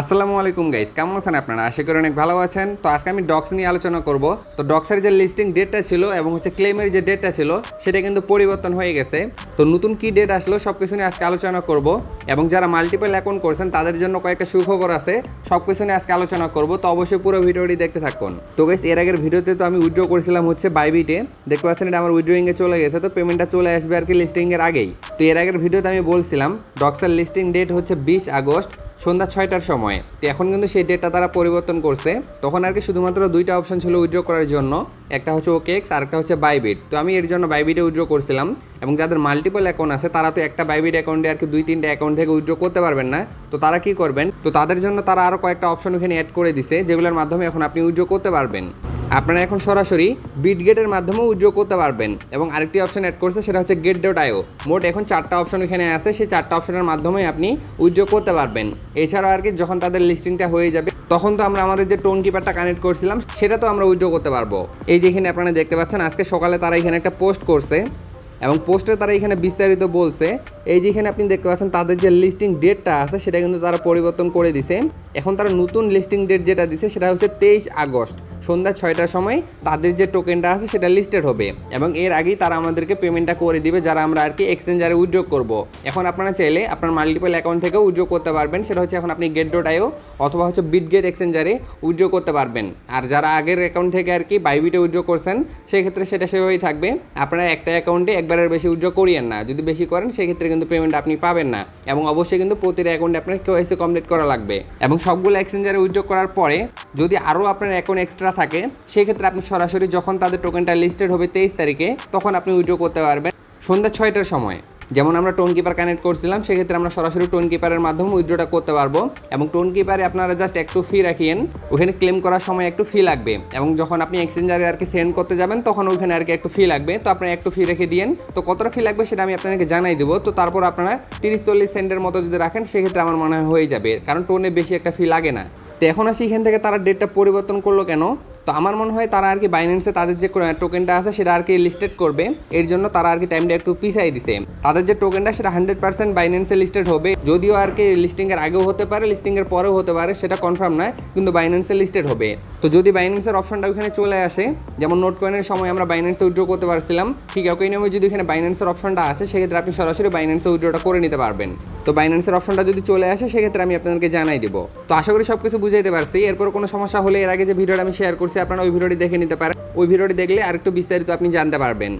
আসসালামু আলাইকুম গাইস, কেমন আছেন আপনারা? আশা করি অনেক ভালো আছেন। তো আজকে আমি ডক্স নিয়ে আলোচনা করব। তো ডক্সের যে লিস্টিং ডেটটা ছিল এবং হচ্ছে ক্লেমের যে ডেটটা ছিল, সেটা কিন্তু পরিবর্তন হয়ে গেছে। তো নতুন কি ডেট আসলো সব কিছু নিয়ে আজকে আলোচনা করব। এবং যারা মাল্টিপল অ্যাকাউন্ট করছেন, তাদের জন্য কয়েকটা সুখবর আছে। সব কিছু নিয়ে আজকে আলোচনা করব। তো অবশ্যই পুরো ভিডিওটি দেখতে থাকুন। তো গাইস এর আগের ভিডিওতে তো আমি উইথড্র করেছিলাম হচ্ছে বাইবিটে দেখতে পাচ্ছেন এটা আমার উইথড্রয়িংয়ে চলে গেছে। তো পেমেন্টটা চলে আসবে আর কি লিস্টিংয়ের আগেই। তো এর আগের ভিডিওতে আমি বলছিলাম ডক্সের লিস্টিং ডেট হচ্ছে বিশ আগস্ট। সন্ধ্যা ছয়টার সময়। তো এখন কিন্তু সেই ডেটটা তারা পরিবর্তন করছে। তখন আর কি শুধুমাত্র দুইটা অপশন ছিল উইড্রো করার জন্য। একটা হচ্ছে ওকেক্স আর একটা হচ্ছে বাইবিট তো আমি এর জন্য বাইবিটে উইড্রো করছিলাম। এবং যাদের মাল্টিপল অ্যাকাউন্ট আছে, তারা তো একটা বাইবিট অ্যাকাউন্টে আর কি দুই, তিনটা অ্যাকাউন্ট থেকে উইড্রো করতে পারবেন না। তো তারা কি করবেন? তো তাদের জন্য তারা আরও কয়েকটা অপশন ওখানে অ্যাড করে দিছে, যেগুলোর মাধ্যমে এখন আপনি উইড্রো করতে পারবেন। আপনারা এখন সরাসরি বিট গেটের মাধ্যমেও উইথড্র করতে পারবেন এবং আরেকটি অপশন অ্যাড করছে, সেটা হচ্ছে গেট ডট আইও মোট এখন চারটা অপশন এখানে আছে, সেই চারটা অপশনের মাধ্যমে আপনি উইথড্র করতে পারবেন। এছাড়াও আর কি, যখন তাদের লিস্টিংটা হয়ে যাবে, তখন তো আমরা আমাদের যে টোন কিপারটা কানেক্ট করছিলাম, সেটা তো আমরা উইথড্র করতে পারব। এই যে এখানে আপনারা দেখতে পাচ্ছেন, আজকে সকালে তারা এখানে একটা পোস্ট করছে এবং পোস্টে তারা এখানে বিস্তারিত বলছে। এই যেখানে আপনি দেখতে পাচ্ছেন, তাদের যে লিস্টিং ডেটটা আছে, সেটা কিন্তু তারা পরিবর্তন করে দিছে। এখন তারা নতুন লিস্টিং ডেট যেটা দিছে, সেটা হচ্ছে তেইশ আগস্ট। সন্ধ্যা ছয়টার সময় তাদের যে টোকেনটা আছে সেটা লিস্টেড হবে এবং এর আগেই তারা আমাদেরকে পেমেন্টটা করে দিবে, যারা আমরা আর কি এক্সচেঞ্জারে উইথড্র করব। এখন আপনারা চাইলে আপনার মাল্টিপল অ্যাকাউন্ট থেকেও উইথড্র করতে পারবেন, সেটা হচ্ছে এখন আপনি গেট ডট আইও অথবা হচ্ছে বিট গেট এক্সচেঞ্জারে উইথড্র করতে পারবেন। আর যারা আগের অ্যাকাউন্ট থেকে আর কি বাইবিটে উইথড্র করছেন সেই ক্ষেত্রে সেটা সেভাবেই থাকবে। আপনারা একটা অ্যাকাউন্টে একবারের বেশি উইথড্র করিয়েন না। যদি বেশি করেন সেই ক্ষেত্রে কিন্তু পেমেন্ট আপনি পাবেন না। এবং অবশ্যই কিন্তু প্রতিটা অ্যাকাউন্টে আপনার কেওয়াইসি কমপ্লিট করা লাগবে। এবং সবগুলো এক্সচেঞ্জারে উইথড্র করার পরে যদি আরও আপনার অ্যাকাউন্ট এক্সট্রা থাকে, সেক্ষেত্রে আপনি সরাসরি যখন তাদের টোকেনটা লিস্টেড হবে তেইশ তারিখে, তখন আপনি উইড্রো করতে পারবেন সন্ধ্যা ছয়টার সময়। যেমন আমরা টোন কিপার কানেক্ট করছিলাম, সেক্ষেত্রে আমরা সরাসরি টোন কিপারের মাধ্যমে উইথড্রটা করতে পারব এবং টোন কিপারে আপনারা জাস্ট একটু ফি রাখিয়েন, ওখানে ক্লেম করার সময় একটু ফি লাগবে এবং যখন আপনি এক্সচেঞ্জারে আর কি সেন্ড করতে যাবেন, তখন ওখানে আর কি একটু ফি লাগবে। তো আপনারা একটু ফি রেখে দিন তো কতটা ফি লাগবে সেটা আমি আপনাদেরকে জানাই দেবো। তো তারপর আপনারা তিরিশ চল্লিশ সেন্টের মতো যদি রাখেন, সেক্ষেত্রে আমার মনে হয়ে যাবে, কারণ টোনে বেশি একটা ফি লাগে না। তো এখন আসি এখান থেকে তারা ডেটটা পরিবর্তন করল কেন? তো আমার মনে হয় তারা আর কি বাইন্যান্সে তাদের যে টোকেনটা আছে সেটা আর কি লিস্টেড করবে। এর জন্য তারা আর কি টাইমটা একটু পিছাই দিছে। তাদের যে টোকেনটা সেটা হান্ড্রেড পার্সেন্ট বাইন্যান্সে লিস্টেড হবে। যদিও আর কি লিস্টিংয়ের আগেও হতে পারে লিস্টিংয়ের পরেও হতে পারে, সেটা কনফার্ম নয়, কিন্তু বাইন্যান্সে লিস্টেড হবে। তো যদি বাইন্যান্সের অপশনটা ওখানে চলে আসে, যেমন নোট কয়েনের সময় আমরা বাইন্যান্সে উইড্রো করতে পারছিলাম, ঠিক একই নিয়মে যদি এখানে বাইন্যান্সের অপশনটা আসে, সেক্ষেত্রে আপনি সরাসরি বাইন্যান্সে উইড্রোটা করে নিতে পারবেন। তো বাইন্যান্সের অপশনটা যদি চলে আসে, সেক্ষেত্রে আমি আপনাদেরকে জানাই দেবো। তো আশা করি সব কিছু বুঝাইতে পারছি। এরপর কোনো সমস্যা হলে এর আগে যে ভিডিওটা আমি শেয়ার করছি, আপনারা ওই ভিডিওটি দেখে নিতে পারেন। ওই ভিডিওটি দেখলে আরেকটু বিস্তারিত আপনি জানতে পারবেন।